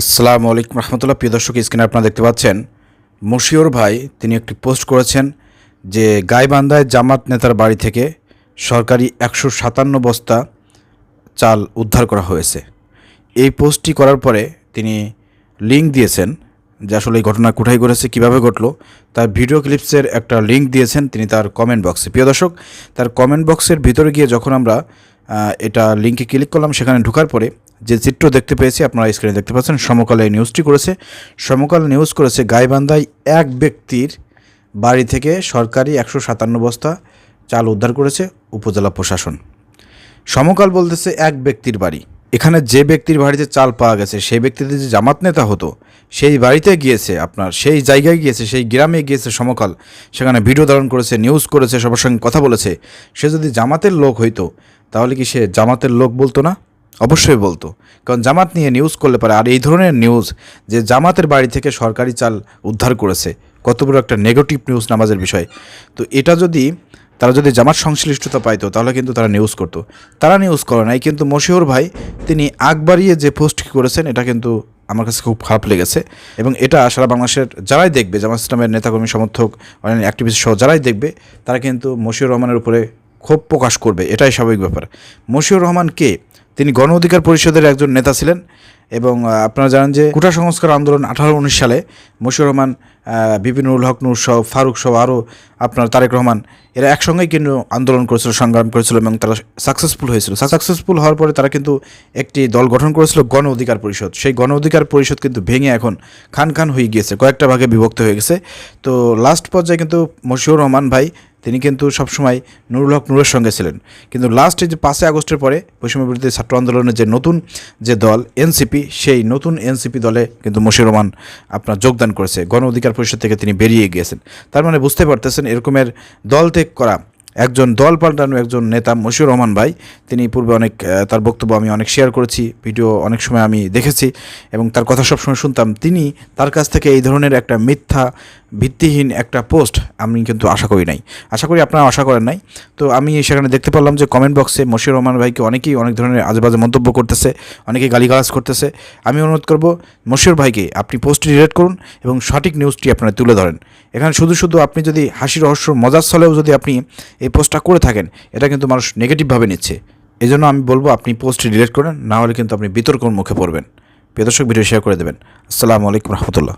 আসসালামু আলাইকুম রহমতুল্লাহ। প্রিয় দর্শক, স্ক্রিনে আপনারা দেখতে পাচ্ছেন, মশিউর ভাই, তিনি একটি পোস্ট করেছেন যে গাইবান্ধায় জামাত নেতার বাড়ি থেকে সরকারি একশো সাতান্ন বস্তা চাল উদ্ধার করা হয়েছে। এই পোস্টটি করার পরে তিনি লিঙ্ক দিয়েছেন যে আসলে এই ঘটনা কোথায় ঘটেছে, কীভাবে ঘটলো। তার ভিডিও ক্লিপসের একটা লিঙ্ক দিয়েছেন তিনি তার কমেন্ট বক্সে। প্রিয় দর্শক, তার কমেন্ট বক্সের ভিতরে গিয়ে যখন আমরা এটা লিঙ্কে ক্লিক করলাম, সেখানে ঢোকার পরে যে চিত্র দেখতে পেয়েছি, আপনারা স্ক্রিনে দেখতে পাচ্ছেন, সমকালে নিউজটি করেছে। সমকাল নিউজ করেছে গাইবান্ধায় এক ব্যক্তির বাড়ি থেকে সরকারি একশো সাতান্ন বস্তা চাল উদ্ধার করেছে উপজেলা প্রশাসন। সমকাল বলতেছে এক ব্যক্তির বাড়ি। এখানে যে ব্যক্তির বাড়িতে চাল পাওয়া গেছে, সেই ব্যক্তিতে যে জামাত নেতা হতো, সেই বাড়িতে গিয়েছে আপনার, সেই জায়গায় গিয়েছে, সেই গ্রামে গিয়েছে সমকাল। সেখানে ভিডিও ধারণ করেছে নিউজ করেছে, সবার সঙ্গে কথা বলেছে। সে যদি জামাতের লোক হইতো, তাহলে কি সে জামাতের লোক বলতো না? অবশ্যই বলতো। কারণ জামাত নিয়ে নিউজ করলে পারে, আর এই ধরনের নিউজ যে জামাতের বাড়ি থেকে সরকারি চাল উদ্ধার করেছে, কত বড় একটা নেগেটিভ নিউজ নামাজের বিষয়। তো এটা যদি তারা যদি জামাত সংশ্লিষ্টতা পাইতো, তাহলে কিন্তু তারা নিউজ করতো। তারা নিউজ করে নাই, কিন্তু মশিউর ভাই, তিনি আগ বাড়িয়ে যে পোস্ট করেছেন, এটা কিন্তু আমার কাছে খুব খারাপ লেগেছে। এবং এটা সারা বাংলাদেশের যারাই দেখবে, জামাত ইসলামের নেতাকর্মী, সমর্থক, অন্যান্য অ্যাক্টিভিস্ট সহ যারাই দেখবে, তারা কিন্তু মশিউর রহমানের উপরে ক্ষোভ প্রকাশ করবে। এটাই স্বাভাবিক ব্যাপার। মশিউর রহমান কে? তিনি গণ অধিকার পরিষদের একজন নেতা ছিলেন এবং আপনারা জানেন যে কোটা সংস্কার আন্দোলন আঠারো উনিশ সালে মশিউর রহমান বিপিনুল হক, নূর সহ, ফারুক সহ আরও আপনার তারেক রহমান, এরা একসঙ্গেই কিন্তু আন্দোলন করেছিল, সংগ্রাম করেছিল এবং তারা সাকসেসফুল হয়েছিল। সাকসেসফুল হওয়ার পরে তারা কিন্তু একটি দল গঠন করেছিল গণ অধিকার পরিষদ। সেই গণ অধিকার পরিষদ কিন্তু ভেঙে এখন খান খান হয়ে গিয়েছে, কয়েকটা ভাগে বিভক্ত হয়ে গেছে। তো লাস্ট পর্যায়ে কিন্তু মশিউর রহমান ভাই তিনি কিন্তু সবসময় নুরুল হক নুরের সঙ্গে ছিলেন। কিন্তু লাস্টে যে পাঁচই আগস্টের পরে বৈষম্য বিরোধী ছাত্র আন্দোলনের যে নতুন যে দল এনসিপি সেই নতুন এনসিপি দলে কিন্তু মশিউর রহমান আপনার যোগদান করেছে। গণ অধিকার পরিষদ থেকে তিনি বেরিয়ে গিয়েছেন। তার মানে বুঝতে পারতেছেন এরকমের দল ত্যাগ করা একজন দল পাল্টানো একজন নেতা মশিউর রহমান ভাই, তিনি পূর্বে অনেক তার বক্তব্য আমি অনেক শেয়ার করেছি ভিডিও অনেক সময় আমি দেখেছি এবং তার কথা সবসময় শুনতাম। তিনি তার কাছ থেকে এই ধরনের একটা মিথ্যা ভিত্তিহীন একটা পোস্ট আমি কিন্তু আশা করি নাই। আশা করি আপনারা আশা করেন নাই। তো আমি সেখানে দেখতে পারলাম যে কমেন্ট বক্সে মশিউর রহমান ভাইকে অনেকেই অনেক ধরনের আজেবাজে মন্তব্য করতেছে, অনেকেই গালিগালাজ করতেছে। আমি অনুরোধ করব, মশিউর ভাইকে আপনি পোস্টটি রিলেট করুন এবং সঠিক নিউজটি আপনারা তুলে ধরেন। এখানে শুধু শুধু আপনি যদি হাসি রহস্য, মজার ছলেও যদি আপনি এই পোস্টটা করে থাকেন, এটা কিন্তু মানুষ নেগেটিভভাবে নিচ্ছে। এই জন্য আমি বলব, আপনি পোস্টটি ডিলেট করেন, না হলে কিন্তু আপনি বিতর্কর মুখে পড়বেন। প্রিয় দর্শক ভিডিও শেয়ার করে দেবেন। আসসালামু আলাইকুম রহমতুল্লাহ।